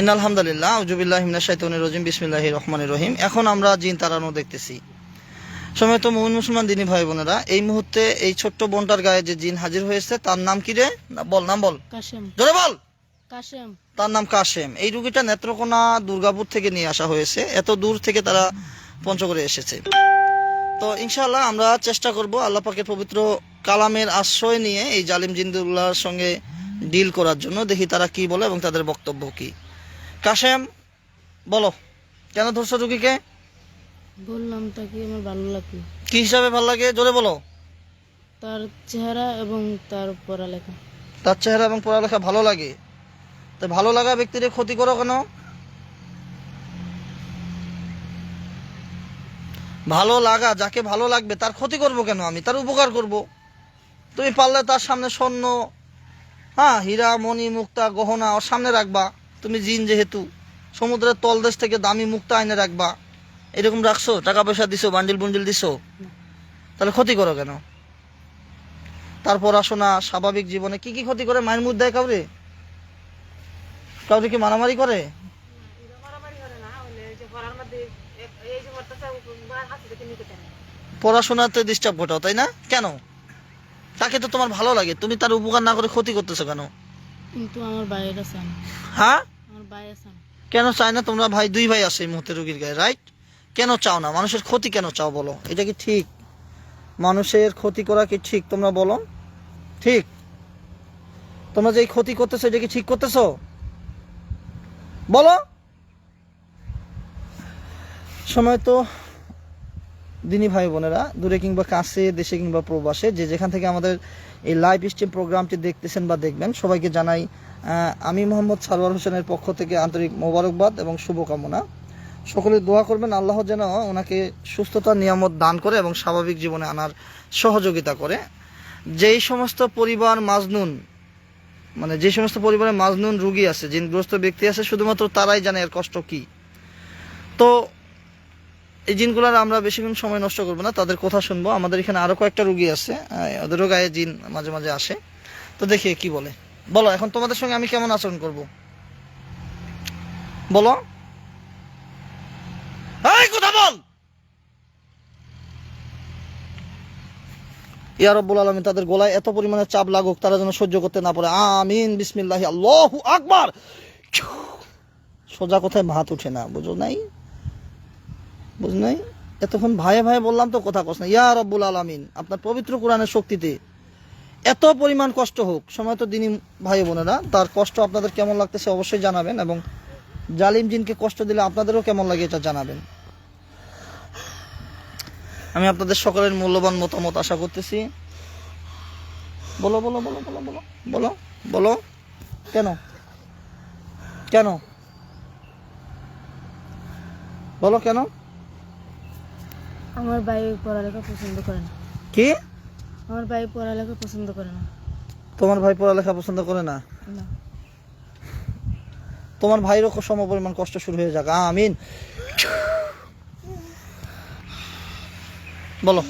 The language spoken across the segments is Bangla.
ইন আলহামদুলিল্লাহ আউজুবিল্লাহ হিমনা শাইতানির রজিম বিসমিল্লাহির রহমানির রহিম। এখন আমরা জিন তাড়ানো দেখতেছি। সময় তো মোমিন মুসলমান দিনী ভাই বোনেরা এই মুহূর্তে এই ছোট্ট বোনটার গায়ে যে জিন হাজির হয়েছে তার নাম কি রে? বল নাম বল। কাশেম। জোরে বল। কাশেম। তার নাম কাশেম। এই রুগীটা নেত্রকোনা দুর্গাপুর থেকে নিয়ে আসা হয়েছে। এত দূর থেকে তারা পঞ্চগড়ে এসেছে। তো ইনশাআল্লাহ আমরা চেষ্টা করব আল্লাহ পাকের পবিত্র কালামের আশ্রয় নিয়ে এই জালিম জিন্দুল্লাহর সঙ্গে ডিল করার জন্য। দেখি তারা কি বলে এবং তাদের বক্তব্য কি। কাশেম বলো কেন ধরছো রুগীকে? বললাম তাকে আমার ভালো লাগে কি হিসাবে ভালো লাগে? জোরে বলো। তার চেহারা এবং তার পড়ালেখা। তার চেহারা এবং পড়ালেখা ভালো লাগে? তো ভালো লাগা ব্যক্তির ক্ষতি করো কেন? ভালো লাগা যাকে ভালো লাগবে তার ক্ষতি করব কেন আমি? তার উপকার করব। তুমি পারলে তার সামনে স্বর্ণ হ্যাঁ হীরা মণি মুক্তা গহনা ওর সামনে রাখবা। তুমি জিন যেহেতু সমুদ্রের তলদেশ থেকে দামি মুক্তা এনে রাখবা। এরকম রাখছো টাকা পয়সা দিছো বান্ডিল বুন্ডিল দিছো তাহলে ক্ষতি করো কেন? তার পড়াশোনা স্বাভাবিক জীবনে কি কি ক্ষতি করে? মায়ের মুখ দেয় কাউরে? কাউরে কি মারামারি করে? পড়াশোনাতে ডিস্টার্ব ঘটাও তাই না? কেন? তাকে তো তোমার ভালো লাগে তুমি তার উপকার না করে ক্ষতি করতেছো কেন? কিন্তু আমার বাইরে হ্যাঁ? কেন চাই না? তোমরা ভাই, দুই ভাই আছে এই মুহূর্তে রুগীর গায়ে রাইট কেন চাও না? মানুষের ক্ষতি কেন চাও বলো? এটা কি ঠিক? মানুষের ক্ষতি করা কি ঠিক? তোমরা বলো। ঠিক। তোমরা যে ক্ষতি করতেছো, এটা কি ঠিক করতেছো? বলো। সময় তো দিনী ভাই বোনেরা, দূরে কিংবা কাছে, দেশে কিংবা প্রবাসে, যে যেখান থেকে আমাদের এই লাইভ স্ট্রিম প্রোগ্রামটি দেখতেছেন বা দেখবেন, সবাইকে জানাই আমি মোহাম্মদ সারোয়ার হোসেনের পক্ষ থেকে আন্তরিক মোবারকবাদ এবং শুভকামনা। সকলে দোয়া করবেন, আল্লাহ যেন ওনাকে সুস্থতা, নিয়ামত দান করে এবং স্বাভাবিক জীবনে আনার সহযোগিতা করে। যেই সমস্ত পরিবার মাজনুন মানে যে সমস্ত পরিবারে মাজনুন রুগী আছে, জিনগ্রস্ত ব্যক্তি আছে, শুধুমাত্র তারাই জানে এর কষ্ট কি। তো এই জিনগুলার আমরা বেশিক্ষণ সময় নষ্ট করব না, তাদের কথা শুনব। আমাদের এখানে আরও কয়েকটা রুগী আছে ওদেরও গায়ে জিন মাঝে মাঝে আসে। তো দেখি কি বলে। বলো, এখন তোমাদের সঙ্গে আমি কেমন আচরণ করব? বলো। কথা বল! ইয়া আলমী তাদের গলায় এত পরিমাণে চাপ লাগুক, তারা যেন সহ্য করতে না পারে। আমিন, বিসমিল্লাহি, আল্লাহু আকবার! সোজা কথায় ভাত উঠে না, বুঝো নাই? বুঝ নাই? এতক্ষণ ভাইয়ে ভাইয়ে বললাম তো, কথা কস না ইয়া আলমিন, আপনার পবিত্র কোরআনের শক্তিতে এত পরিমাণ কষ্ট হোক সময় তো দিনী ভাই বোনেরা তার কষ্ট আপনাদের কেমন লাগতেছে অবশ্যই জানাবেন এবং জালিম জিনকে কষ্ট দিলে আপনাদেরও কেমন লাগে এটা জানাবেন। আমি আপনাদের সকলের মূল্যবান মতামত আশা করতেছি। বলো বলো বলো বলো বলো বলো বলো। কেন? কেন? বলো কেন? আমার ভাই পড়ালেখা পছন্দ করে না। কি? আমার ভাই পড়ালেখা পছন্দ করে না। তোমার ভাই পড়ালেখা পছন্দ করে না? তোমার ভাইয়েরও সম পরিমাণ কষ্ট শুরু হয়ে যাক। আমিন। বলো।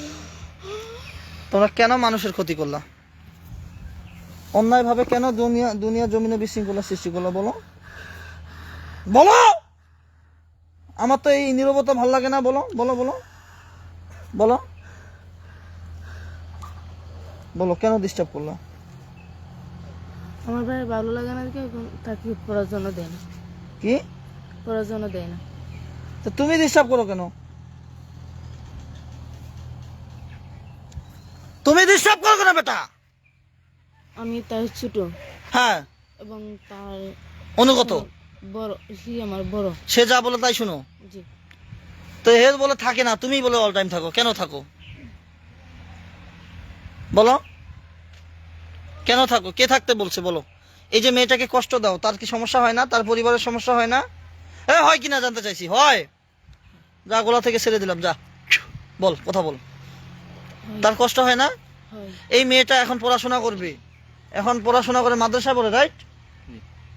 তোমরা কেন মানুষের ক্ষতি করলা? অন্যায়ভাবে কেন দুনিয়া দুনিয়া জমিনে বিশৃঙ্খলা সৃষ্টি করলা বলো? বলো! আমার তো এই নীরবতা ভালো লাগে না বলো। বলো বলো। বলো। বলো কেন ডিস্টার্ব করলা? আমার ভাই ভালো লাগে না এখন তাকে পড়ার জন্য দেয় না। কি? পড়ার জন্য দেয় না। তো তুমি ডিস্টার্ব করো কেন? তুমি ডিস্টার্ব করো কেন বেটা? আমি তার ছোট। হ্যাঁ। এবং তার অনুগত। বড় সে আমার বড়। সে যা বলে তাই শুনো। জি। তো হে বলে থাকে না তুমি বলে অল টাইম থাকো কেন থাকো? বলো। কেন থাকো? কে থাকতে বলছে বলো? এই যে মেয়েটাকে কষ্ট দাও তার কি সমস্যা হয় না? তার পরিবারের সমস্যা হয় না? হ্যাঁ হয় কিনা জানতে চাইছি হয়। যা গোলা থেকে ছেড়ে দিলাম যা। বল কথা বল। তার কষ্ট হয় না? এই মেয়েটা এখন পড়াশোনা করবে। এখন পড়াশোনা করে মাদ্রাসা পড়ে রাইট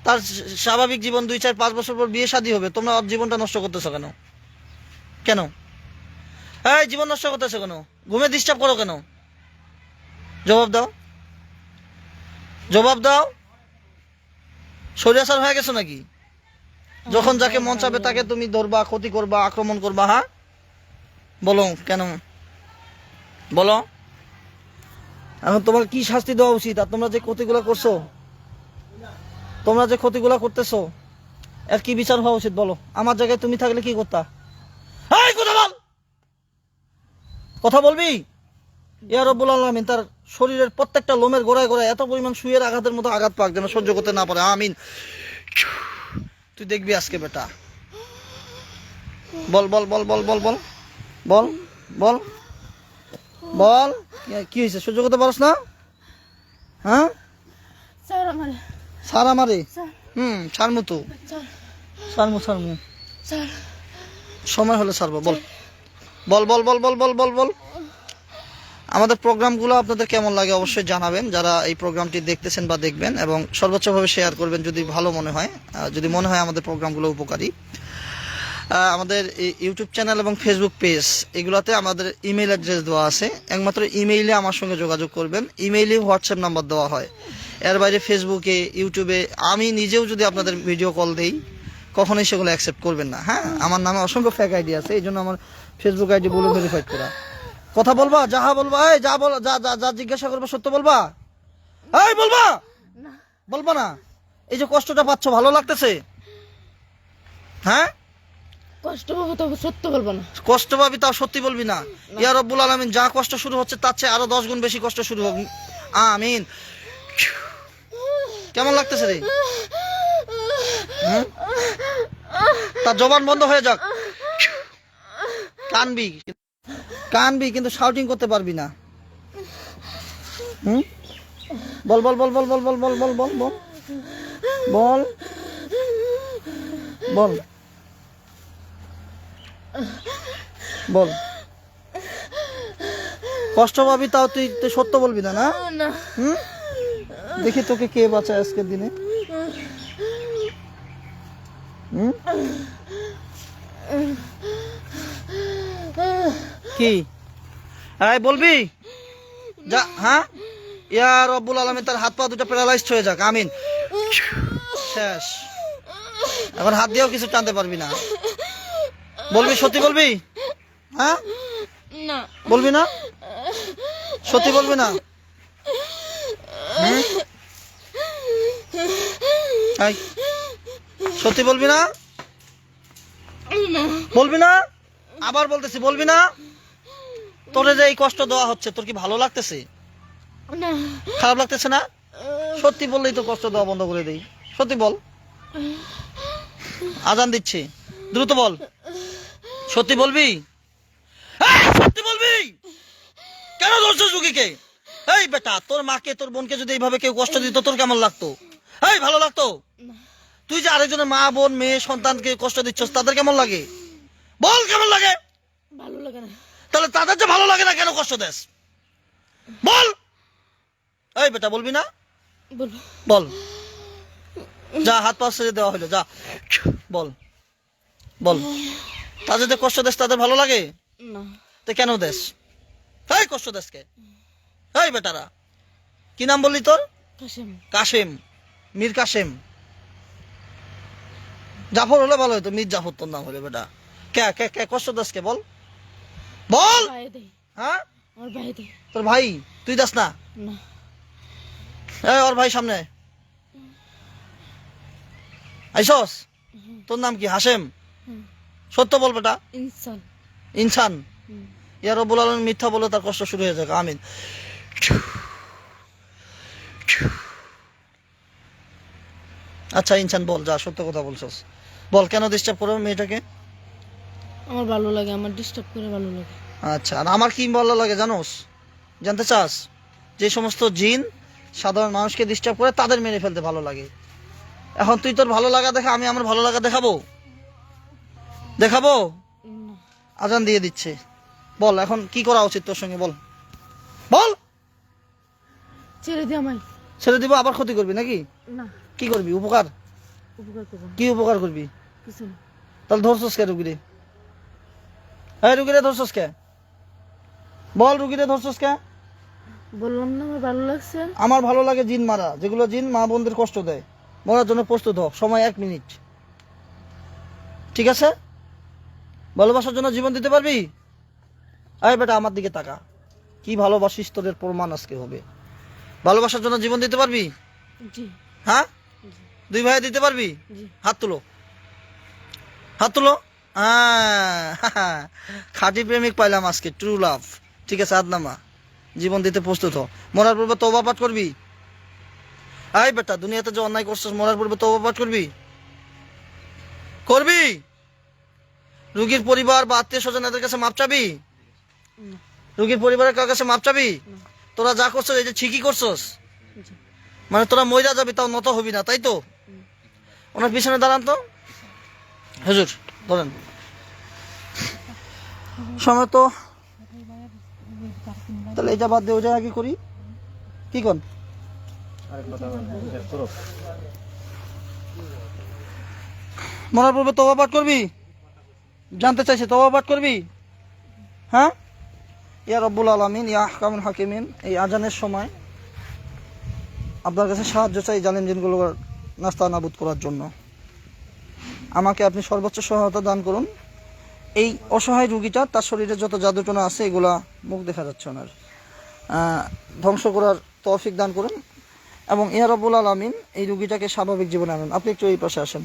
তার স্বাভাবিক জীবন দুই চার পাঁচ বছর পর বিয়ে শাদী হবে। তোমরা ওর জীবনটা নষ্ট করতেছো কেন? কেন? হ্যাঁ জীবন নষ্ট করতেছো কেন? ঘুমে ডিস্টার্ব করো কেন? জবাব দাও। জবাব দাও। সরিয়াসার হয়ে গেছো নাকি? যখন যাকে মন চাবে তাকে তুমি ধরবা, ক্ষতি করবা, আক্রমণ করবা হ্যাঁ? বলো কেন? বলো। এখন তোমার কি শাস্তি দেওয়া উচিত? আর তোমরা যে ক্ষতিগুলো করছ, তোমরা যে ক্ষতিগুলো করতেছো, এর কি বিচার হওয়া উচিত বলো? আমার জায়গায় তুমি থাকলে কি করতা? কথা কথা বলবি? ইয়া রব্বুল আলমিন, তার শরীরের প্রত্যেকটা লোমের গোড়ায় গোড়ায় এত পরিমাণ শুয়ের আঘাতের মতো আঘাত পাক যেন সহ্য করতে না পারে আমিন তুই দেখবি আজকে বেটা বল বল বল বল বল বল বল বল বল কি- হয়েছে সহ্য করতে পারস না হ্যাঁ সার আমারে হুম ছাড়মু তো ছাড়মু ছাড়মু সময় হলে ছাড়বো বল বল বল বল বল বল বল বল আমাদের প্রোগ্রামগুলো আপনাদের কেমন লাগে অবশ্যই জানাবেন। যারা এই প্রোগ্রামটি দেখতেছেন বা দেখবেন এবং সর্বোচ্চভাবে শেয়ার করবেন যদি ভালো মনে হয় যদি মনে হয় আমাদের প্রোগ্রামগুলো উপকারী। আমাদের ইউটিউব চ্যানেল এবং ফেসবুক পেজ এগুলোতে আমাদের ইমেল অ্যাড্রেস দেওয়া আছে। একমাত্র ইমেইলে আমার সঙ্গে যোগাযোগ করবেন। ইমেইলে হোয়াটসঅ্যাপ নাম্বার দেওয়া হয়। এর বাইরে ফেসবুকে ইউটিউবে আমি নিজেও যদি আপনাদের ভিডিও কল দেই, কখনোই সেগুলো অ্যাকসেপ্ট করবেন না। হ্যাঁ আমার নামে অসংখ্য ফ্যাক আইডি আছে, এই জন্য আমার ফেসবুক আইডি বলে ভেরিফাইড করা। কথা বলবা যাহা বলবা এই যা বল যা যা যা জিজ্ঞাসা করবা সত্য বলবা? এই বলবা? না। বলবা না? এই যে কষ্টটা পাচ্ছ ভালো লাগতেছে? হ্যাঁ? কষ্ট পাবো তবে সত্য বলব না। কষ্ট পাবি তাও সত্যি বলবি না। ইয়া রব্বুল আলমিন যা কষ্ট শুরু হচ্ছে তার চেয়ে আরও দশ গুণ বেশি কষ্ট শুরু হোক আমিন। কেমন লাগতেছে রে? তার জবান বন্ধ হয়ে যাক। কানবি। কানবি কিন্তু শাউটিং করতে পারবি না। হুম? বল বল বল বল বল বল বল বল বল বল। বল। বল। বল। কষ্ট পাবি তাও তুই তুই সত্য বলবি না? না। হুম? দেখি তোকে কে বাঁচায় আজকের দিনে। হুম? কি? এই বলবি? যা হ্যাঁ? ইয়া রব্বুল আলমী তার হাত পা দুটো প্যারালাইজড হয়ে যাক আমিন। শেষ। এখন হাত দিয়েও কিছু টানতে পারবি না। বলবি সত্যি বলবি? হ্যাঁ? না। বলবি না? সত্যি বলবি না? সত্যি বলবি না। বলবি না? আবার বলতেছি বলবি না? তোরে যে এই কষ্ট দেওয়া হচ্ছে তোর কি ভালো লাগতেছে? খারাপ লাগতেছে না? সত্যি বললেই তো কষ্ট দেওয়া বন্ধ করে দেই। সত্যি বল। আজান দিচ্ছি। দ্রুত বল। সত্যি বলবি? সত্যি বলবি? কেন ধরছিস রুগীকে এই বেটা তোর মাকে তোর বোনকে যদি এইভাবে কেউ কষ্ট দিত তোর কেমন লাগতো? এই ভালো লাগতো? তুই যে আরেকজনের মা বোন মেয়ে সন্তানকে কষ্ট দিচ্ছ তাদের কেমন লাগে? বল কেমন লাগে? ভালো লাগে না। তাহলে তাদের যে ভালো লাগে না কেন কষ্ট দেশ বল! এই বেটা বলবি না? বল। যা হাত পা ছেড়ে দেওয়া হলো যা। বল। বল। তাদের যে কষ্ট দেশ তাদের ভালো লাগে? না। তো কেন দেশ এই কষ্ট দেশকে এই বেটারা। কি নাম বললি তোর? কাশেম। মীর কাশেম। জাফর হলে ভালো হতো মীর জাফর তোর নাম হলে বেটা। কে কে কে কষ্ট দেশকে বল। বল। হ্যাঁ? তোর ভাই? তুই দাস না? এই ওর ভাই সামনে। আইসস? তোর নাম কি? হাসেম। সত্য বল বেটা। ইনসান। ইনসান? হুম। ইয়া রব্বুল আলম মিথ্যা বলে তার কষ্ট শুরু হয়ে যাক। আমিন। আচ্ছা ইনসান বল। যা সত্য কথা বলছস। বল কেন ডিস্টার্ব করো মেয়েটাকে? আমার ভালো লাগে আমার ডিস্টার্ব করে ভালো লাগে। আচ্ছা আর আমার কি ভালো লাগে জানোস? জানতে চাস? যে সমস্ত জিন সাধারণ মানুষকে ডিস্টার্ব করে তাদের মেরে ফেলতে ভালো লাগে। এখন তুই তোর ভালো লাগা দেখা আমি আমার ভালো লাগা দেখাবো? দেখাবো? আজান দিয়ে দিচ্ছে। বল এখন কি করা উচিত তোর সঙ্গে? বল। বল! ছেড়ে দে আমায়। ছেড়ে দিব আবার ক্ষতি করবি নাকি? না। কি করবি? উপকার? উপকার করব কি উপকার করবি? কিছু না। তাহলে ধরছস কে রুগীরে? হ্যাঁ রুগীরে ধরছস কে? বল রুগীরে ধরছস কে? বললাম না আমার ভালো লাগছে। আমার ভালো লাগে জিন মারা যেগুলো জিন মা বোনদের কষ্ট দেয়। মরার জন্য প্রস্তুত হোক সময় এক মিনিট। ঠিক আছে? ভালোবাসার জন্য জীবন দিতে পারবি? আরে বেটা আমার দিকে তাকা। কি ভালোবাসিস তোদের প্রমাণ আজকে হবে। ভালোবাসার জন্য জীবন দিতে পারবি? হ্যাঁ? দুই ভাই দিতে পারবি? হাত তুলো। হাত তুলো। হ্যাঁ খাঁটি প্রেমিক পাইলাম আজকে ট্রু লাভ ঠিক আছে আদনামা। জীবন দিতে প্রস্তুত হ। মরার পূর্বে তবা পাঠ করবি? আই বেটা দুনিয়াতে যে অন্যায় করছিস মরার পূর্বে তবা পাঠ করবি? করবি? রুগীর পরিবার বা আত্মীয় স্বজন এদের কাছে মাপ চাবি? রুগীর পরিবারের কার কাছে মাপ চাবি? তোরা যা করছিস এই যে ঠিকই করছস? মানে তোরা মইরা যাবি তাও নত হবি না তাই তো? ওনার পিছনে দাঁড়ান তো। হুজুর ধরেন সময় তো, তাহলে এটা বাদ দিয়ে ওই জায়গা কি করি? কি কন? মরার পূর্বে তবা পাঠ করবি? জানতে চাইছে তবা পাঠ করবি? হ্যাঁ? ইয়া রব্বুল আলমিন, ইয়া কামুল হাকিমিন, এই আজানের সময় আপনার কাছে সাহায্য চাই জালেম জিনগুলোর নাস্তা নাবুদ করার জন্য। আমাকে আপনি সর্বোচ্চ সহায়তা দান করুন। এই অসহায় রুগীটা, তার শরীরে যত জাদুটনা আছে, এগুলা মুখ দেখা যাচ্ছে ওনার। ধ্বংস করার তৌফিক দান করুন। এবং ইয়ারবুল আলমিন এই রুগীটাকে স্বাভাবিক জীবনে আনুন। আপনি একটু এই পাশে আসেন।